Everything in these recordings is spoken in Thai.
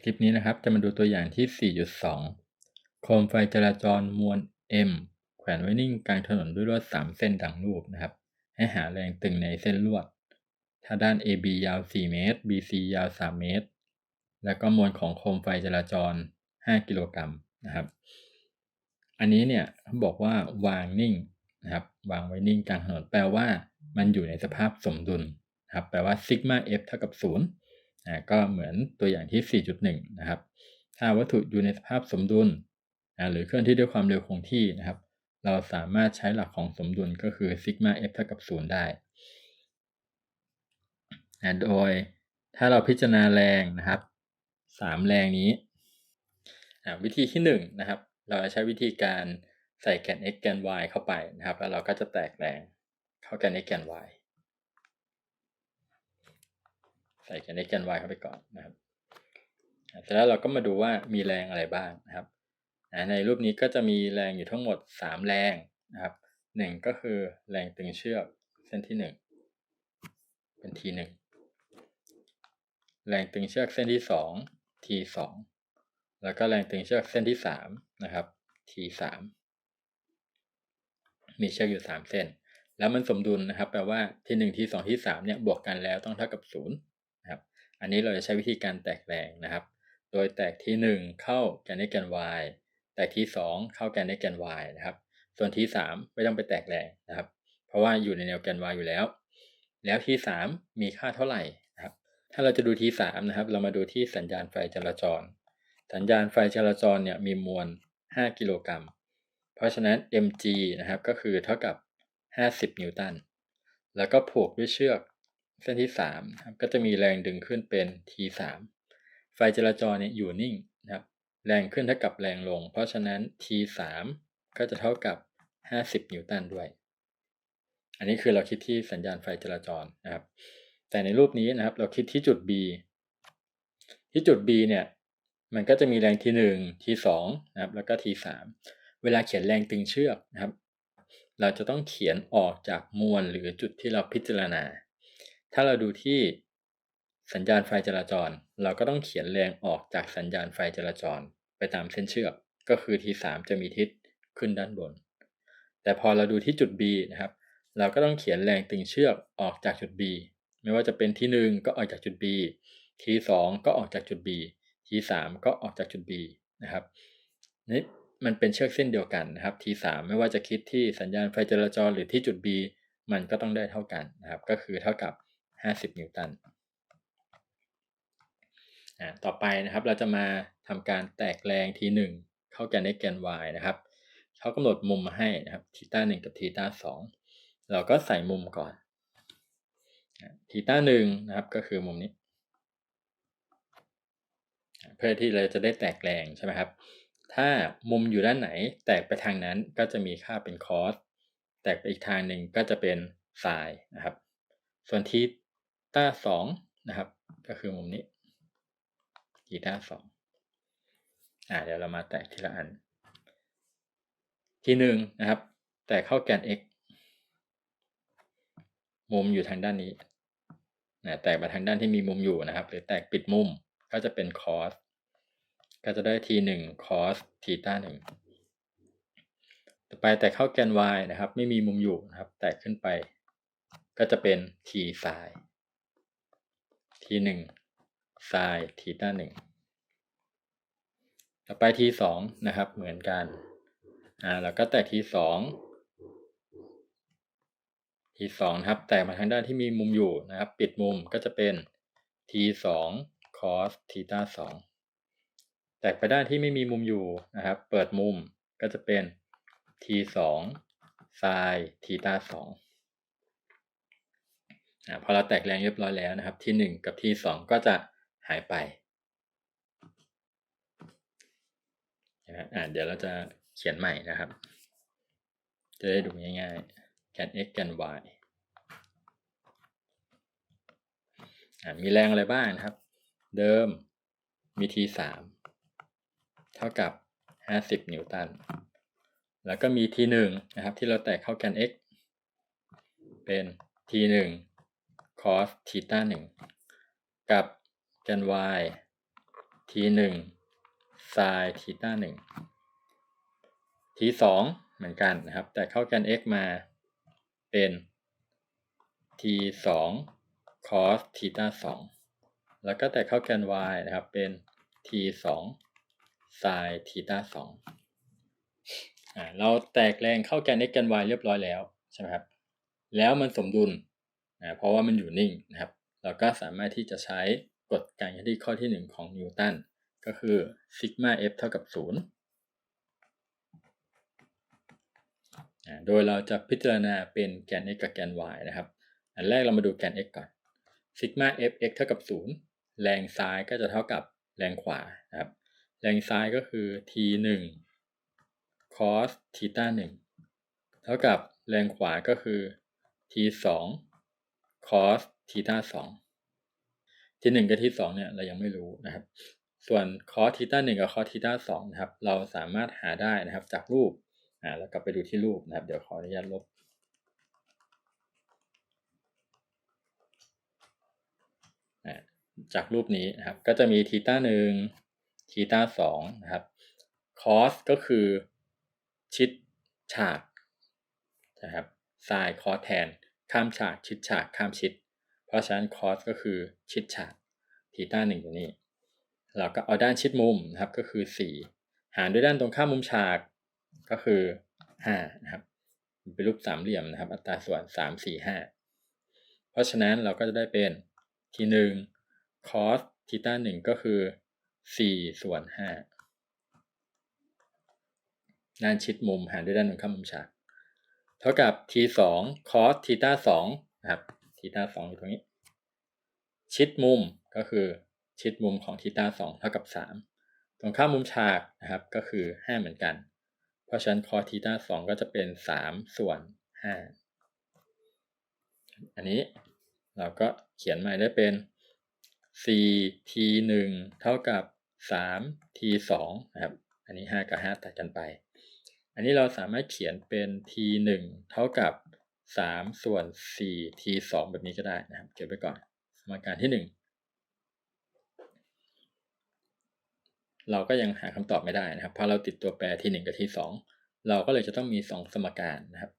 คลิปนี้นะครับจะมาดูตัวอย่างที่ 4.2 โคมไฟจราจรมวล M แขวนไว้นิ่งกลางถนนด้วยลวด 3 เส้นดังรูปนะครับ ให้หาแรงตึงในเส้นลวด ถ้าด้าน AB ยาว 4 เมตร BC ยาว 3 เมตร แล้วก็มวลของโคมไฟจราจร 5 กิโลกรัมนะครับ อันนี้เนี่ยเขาบอกว่าวางนิ่งนะครับ วางไว้นิ่งกลางถนนแปลว่ามันอยู่ในสภาพสมดุลนะครับ แปลว่าซิกมา F เท่ากับ 0 ก็เหมือนตัวอย่างที่ 4.1 นะครับ ถ้าวัตถุอยู่ในสภาพสมดุลหรือเคลื่อนที่ด้วยความเร็วคงที่นะครับ เราสามารถใช้หลักของสมดุลก็คือซิกมา f เท่ากับ 0 ได้โดยถ้าเราพิจารณาแรงนะครับ 3 แรงนี้วิธีที่1นะครับ เราจะใช้วิธีการใส่แกน x แกน y เข้าไปนะครับ แล้วเราก็จะแตกแรงเข้าแกน x แกน y ใส่แกน x แกน y เข้าไปก่อนนะครับเสร็จแล้วเราก็มาดูว่ามีแรงอะไรบ้างนะครับในรูปนี้ก็จะมีแรงอยู่ทั้งหมด 3 แรงนะครับหนึ่งก็คือแรงตึงเชือกเส้นที่ 1 เป็น T1 แรงตึงเชือกเส้นที่ 2 T2 แล้วก็แรงตึงเชือกเส้นที่ 3 นะครับ T3 มีเชือกอยู่ 3 เส้น แล้วมันสมดุลนะครับ แปลว่าที่1ที่2ที่3เนี่ยบวกกันแล้วต้องเท่ากับ0นะครับ อันนี้เราจะใช้วิธีการแตกแรงนะครับ โดยแตกที่ 1 เข้าแกน x แกน y แตกที่ 2 เข้าแกน x แกน y นะครับ ส่วนที่ 3 ไม่ต้องไปแตกแรงนะครับ เพราะว่าอยู่ในแนวแกน y อยู่แล้ว แล้วที่ 3 มีค่าเท่าไหร่นะครับ ถ้าเราจะดูที่ 3 นะครับ เรามาดูที่สัญญาณไฟจราจร สัญญาณไฟจราจรเนี่ยมีมวล 5 กิโลกรัม เพราะฉะนั้น mg นะครับก็คือเท่ากับ 50 นิวตัน แล้วก็ผูกด้วยเชือก เส้นที่3ครับก็จะมีแรงดึงขึ้นเป็น t3 ไฟจราจรเนี่ยอยู่นิ่งนะครับ แรงขึ้นเท่ากับแรงลง เพราะฉะนั้น t3 ก็จะเท่ากับ 50 นิวตันด้วย อันนี้คือเราคิดที่สัญญาณไฟจราจรนะครับ แต่ในรูปนี้นะครับ เราคิดที่จุด B ที่จุด B เนี่ย มันก็จะมีแรงที่1ที่2นะครับ แล้วก็ที่3เวลาเขียนแรงตึงเชือกนะครับ เราจะต้องเขียนออกจากมวลหรือจุดที่เราพิจารณา ถ้าเราดูที่สัญญาณไฟจราจร เราก็ต้องเขียนแรงออกจากสัญญาณไฟจราจร ไปตามเส้นเชือก ก็คือที่3จะมีทิศขึ้นด้านบน แต่พอเราดูที่จุด B นะครับ เราก็ต้องเขียนแรงตึงเชือกออกจากจุด B ไม่ว่าจะเป็นที่ 1 ก็ออกจากจุด B ที่ 2 ก็ออกจากจุด B ที่ 3 ก็ออกจากจุด B นะครับนี่มันเป็นเชือกเส้นเดียวกันนะครับที3ไม่ว่าจะคิดที่สัญญาณไฟจราจรหรือที่จุด B มันก็ต้องได้เท่ากันนะครับ ก็คือเท่ากับ 50 นิวตันต่อไปนะครับเราจะมาทำการแตกแรงทีหนึ่งเข้าแกน x แกน y นะครับเขากำหนดมุมมาให้นะครับทีต้าหนึ่งกับทีต้าสองเราก็ใส่มุมก่อนทีต้าหนึ่งนะครับก็คือมุมนี้ เพื่อที่เราจะได้แตกแรงใช่ไหมครับ ถ้ามุมอยู่ด้านไหนแตกไปทางนั้นก็จะมีค่าเป็นคอสแตกไปอีกทางหนึ่งก็จะเป็นไซน์นะครับ ส่วนที ต้าสองนะครับ ก็คือมุมนี้ทีต้าสองอ่าเดี๋ยวเรามาแตกทีละอัน ทีหนึ่งนะครับ แตกเข้าแกน x มุมอยู่ทางด้านนี้นะแตกมาทางด้านที่มีมุมอยู่นะครับ หรือแตกปิดมุมก็จะเป็นคอสก็จะได้ทีหนึ่งคอสทีต้าหนึ่งต่อไปแตกเข้าแกน y นะครับ ไม่มีมุมอยู่นะครับ แตกขึ้นไป ก็จะเป็นทีไซน์ ทีหนึ่งไซน์ทีต้าหนึ่งต่อไปทีสองนะครับเหมือนกันอ่าแล้วก็แตกทีสองทีสองครับ แตกมาทางด้านที่มีมุมอยู่นะครับ ปิดมุมก็จะเป็นทีสองคอสทีต้าสองแตกไปด้านที่ไม่มีมุมอยู่นะครับ เปิดมุมก็จะเป็นทีสองไซทีต้าสอง พอเราแตกแรงเรียบร้อยแล้วนะครับ ที่หนึ่งกับที่สองก็จะหายไปอ่าเดี๋ยวเราจะเขียนใหม่นะครับ จะได้ดูง่ายๆแกน x แกน y อ่ามีแรงอะไรบ้างนะครับ เดิมมี t 3เท่ากับ50นิวตัน แล้วก็มี t 1นะครับ ที่เราแตกเข้าแกน x เป็น t 1 cos ทีต้า1กับแกน y ทีหนึ่งไซน์ทีต้าหนึ่งทีสองเหมือนกันนะครับ แต่เข้าแกน x มาเป็น t สอง cos ทีต้าสองแล้วก็แต่เข้าแกน y นะครับเป็น t สอง sin ทีต้าสองเราแตกแรงเข้าแกน x แกน y เรียบร้อยแล้วใช่ไหมครับ แล้วมันสมดุล นะเพราะว่ามันอยู่นิ่งนะครับ เราก็สามารถที่จะใช้กฎการเคลื่อนที่ข้อที่ 1 ของนิวตันก็คือซิกมา f เท่ากับ 0 โดยเราจะพิจารณาเป็นแกน x กับแกน y นะครับ อันแรกเรามาดูแกน x ก่อนซิกมา f x เท่ากับ 0 แรงซ้ายก็จะเท่ากับแรงขวานะครับ แรงซ้ายก็คือ t 1 cos ทีต้า1เท่ากับแรงขวาก็คือ t 2 cos ทีต้า2ที่1กับที่2เนี่ยเรายังไม่รู้นะครับ ส่วน cos ทีต้า1กับ cos ทีต้า2นะครับ เราสามารถหาได้นะครับจากรูปอ่าแล้วกลับไปดูที่รูปนะครับ เดี๋ยวขออนุญาตลบจากรูปนี้นะครับ ก็จะมีทีตาหนึ่งทีตาสองนะครับคอสก็คือชิดฉากนะครับไซน์คอสแทน ข้ามฉากชิดฉากข้ามชิด เพราะฉะนั้นคอสก็คือชิดฉากทีต้าหนึ่งตรงนี้เราก็เอาด้านชิดมุมนะครับก็คือ 4 หารด้วยด้านตรงข้ามมุมฉากก็คือ5นะครับเป็นรูปสามเหลี่ยมนะครับ อัตราส่วน 3 4 5 เพราะฉะนั้นเราก็จะได้เป็นทีหนึ่ง cos ทีต้าหนึ่งก็คือ 4 ส่วน5ด้านชิดมุมหารด้วยด้านตรงข้ามมุมฉาก เท่ากับ t 2 cos ทีต้า2นะครับทีตา2อยู่ตรงนี้ ชิดมุมก็คือชิดมุมของทีต้า2เท่ากับ3ตรงข้ามมุมฉากนะครับก็คือ5เหมือนกัน เพราะฉะนั้น cos ทีต้า2ก็จะเป็น3ส่วน5อันนี้เราก็เขียนใหม่ได้เป็น 4 t 1เท่ากับ 3 t 2นะครับ อันนี้ 5 กับ 5 ตัดกันไป อันนี้เราสามารถเขียนเป็น t 1เท่ากับ 3 ส่วน 4 t 2แบบนี้ก็ได้นะครับ เก็บไว้ก่อน สมการที่ 1 เราก็ยังหาคำตอบไม่ได้นะครับ เพราะเราติดตัวแปร t 1กับ t 2เราก็เลยจะต้องมี 2 สมการนะครับ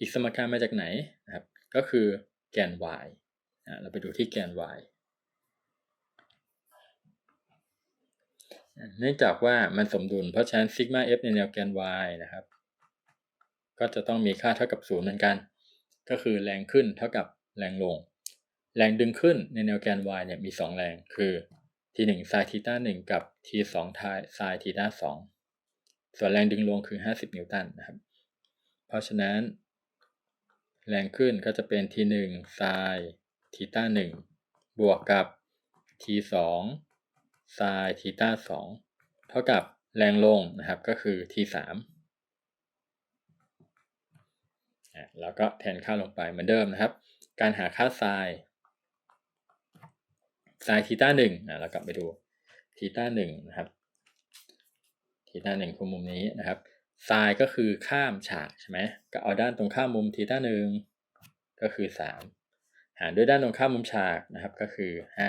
อีกสมการมาจากไหนนะครับ ก็คือแกน y เราไปดูที่แกน y เนื่องจากว่ามันสมดุล เพราะฉะนั้นซิกมา f ในแนวแกน y นะครับ ก็จะต้องมีค่าเท่ากับ0เหมือนกัน ก็คือแรงขึ้นเท่ากับแรงลง แรงดึงขึ้นในแนวแกน y เนี่ยมี 2 แรง คือ t 1 sin ทีต้า1กับ t 2 sin ทีต้า2ส่วนแรงดึงลงคือ 50 นิวตันนะครับ เพราะฉะนั้น แรงขึ้นก็จะเป็น t 1 sin ทีต้า1บวกกับ t 2 ไซน์ทีต้าสองเท่ากับแรงลงนะครับก็คือ t สามแล้วก็แทนค่าลงไปเหมือนเดิมนะครับ การหาค่าไซน์ไซน์ทีต้าหนึ่งนะเรากลับไปดูทีต้าหนึ่งนะครับทีต้าหนึ่งคือมุมนี้นะครับไซน์ก็คือข้ามฉากใช่ไหมก็เอาด้านตรงข้ามมุมทีต้าหนึ่งก็คือสามหารด้วยด้านตรงข้ามมุมฉากนะครับก็คือห้า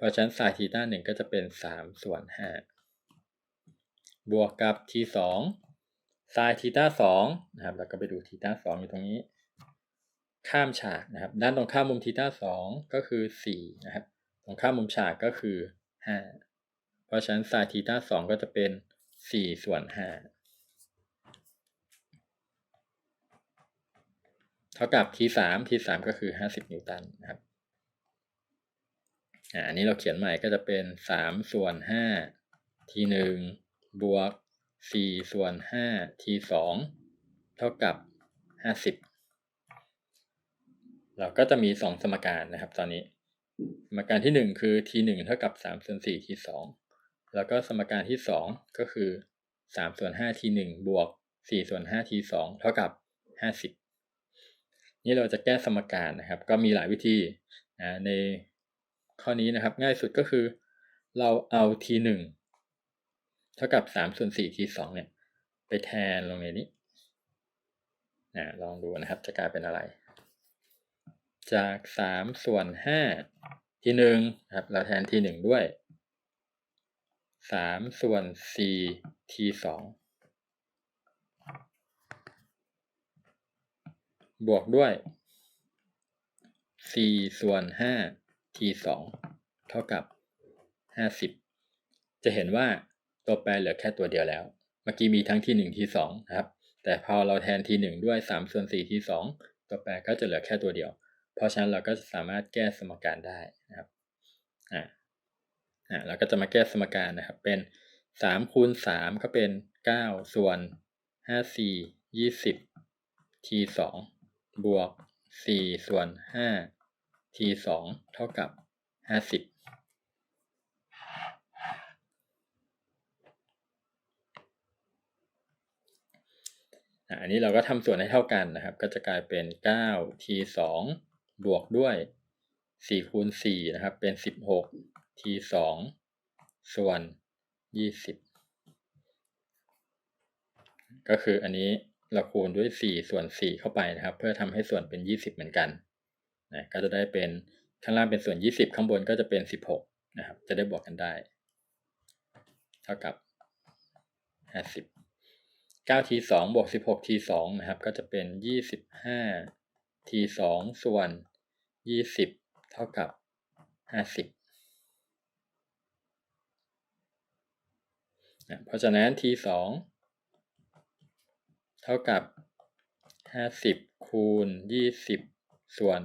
เพราะฉะนั้นไซน์ทีต้าหนึ่งก็จะเป็นสามส่วนห้าบวกกับทีสองไซน์ทีต้าสองนะครับแล้วก็ไปดูทีต้าสองอยู่ตรงนี้ ข้ามฉากนะครับ ด้านตรงข้ามมุมทีต้าสองก็คือสี่นะครับ ตรงข้ามมุมฉากก็คือห้าเพราะฉะนั้นไซน์ทีต้าสองก็จะเป็นสี่ส่วนห้าเท่ากับทีสามทีสามก็คือห้าสิบนิวตันนะครับ อันนี้เราเขียนใหม่ก็จะเป็นสามส่วนห้าทีหนึ่งบวกสี่ส่วนห้าทีสองเท่ากับห้าสิบเราก็จะมีสองสมการนะครับ ตอนนี้ สมการที่หนึ่งคือ t หนึ่งเท่ากับสามส่วนสี่ t สองแล้วก็สมการที่สองก็คือสามส่วนห้า t หนึ่งบวกสี่ส่วนห้า t สองเท่ากับห้าสิบนี่เราจะแก้สมการนะครับ ก็มีหลายวิธีใน ข้อนี้นะครับ ง่ายสุดก็คือ เราเอา t หนึ่งเท่ากับสามส่วนสี่ t สองเนี่ย ไปแทนลงในนี้นะลองดูนะครับจะกลายเป็นอะไร จากสามส่วนห้า t หนึ่งครับ เราแทน t หนึ่งด้วยสามส่วนสี่ t สองบวกด้วย 4 ส่วน 5 t 2เท่ากับ 50 จะเห็นว่าตัวแปรเหลือแค่ตัวเดียวแล้ว เมื่อกี้มีทั้งที่1ที่2นะครับ แต่พอเราแทนที่1ด้วย3ส่วน4ที่2ตัวแปรก็จะเหลือแค่ตัวเดียว เพราะฉะนั้นเราก็จะสามารถแก้สมการได้นะครับอ่าอ่าเราก็จะมาแก้สมการนะครับ เป็น3คูณ3ก็เป็น9ส่วน54 20 t 2บวก4ส่วน5 t สองเท่ากับห้าสิบอันนี้เราก็ทำส่วนให้เท่ากันนะครับ ก็จะกลายเป็น9 t 2บวกด้วย4คูณ4นะครับ เป็น 16 t 2ส่วน 20 ก็คืออันนี้เราคูณด้วย 4 ส่วน 4 เข้าไปนะครับ เพื่อทำให้ส่วนเป็น 20 เหมือนกัน นะก็จะได้เป็นข้างล่างเป็นส่วน 20 ข้างบนก็จะเป็น 16 นะครับ จะได้บวกกันได้ เท่ากับ 50 9 t 2บวก16 t 2นะครับ ก็จะเป็น 25 t 2ส่วน 20 เท่ากับ 50นะเพราะฉะนั้น t 2เท่ากับ 50 คูณ 20 ส่วน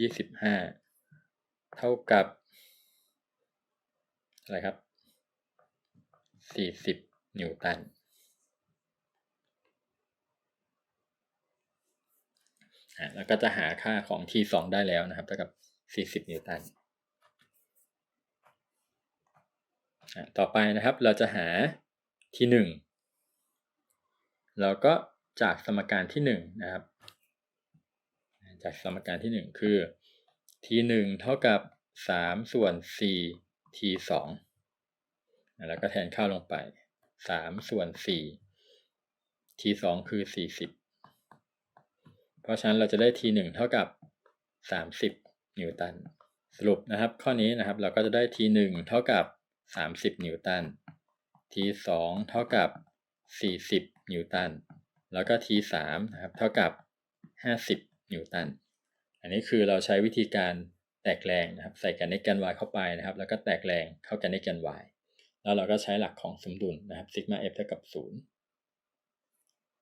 25เท่ากับ อะไรครับ40นิวตัน แล้วก็จะหาค่าของ t2 ได้แล้วนะครับ เท่ากับ40นิวตัน ต่อไปนะครับเราจะหา t1 เราก็จากสมการที่1นะครับ จากสมการที่ 1 คือ t1 เท่ากับ 3 ส่วน 4 t2 แล้วก็แทนค่าลงไป 3 ส่วน 4 t2 คือ 40 เพราะฉะนั้นเราจะได้ t 1 เท่ากับ 30 นิวตัน สรุปนะครับข้อนี้นะครับเราก็จะได้ t 1 เท่ากับ 30 นิวตัน t 2 เท่ากับ 40 นิวตัน แล้วก็ t 3 นะครับเท่ากับ 50 นิวตัน อันนี้คือเราใช้วิธีการแตกแรงนะครับ ใส่กันในแกนวายเข้าไปนะครับ แล้วก็แตกแรงเข้ากันในแกนวายแล้วเราก็ใช้หลักของสมดุลนะครับซิกมาเอฟเท่ากับ0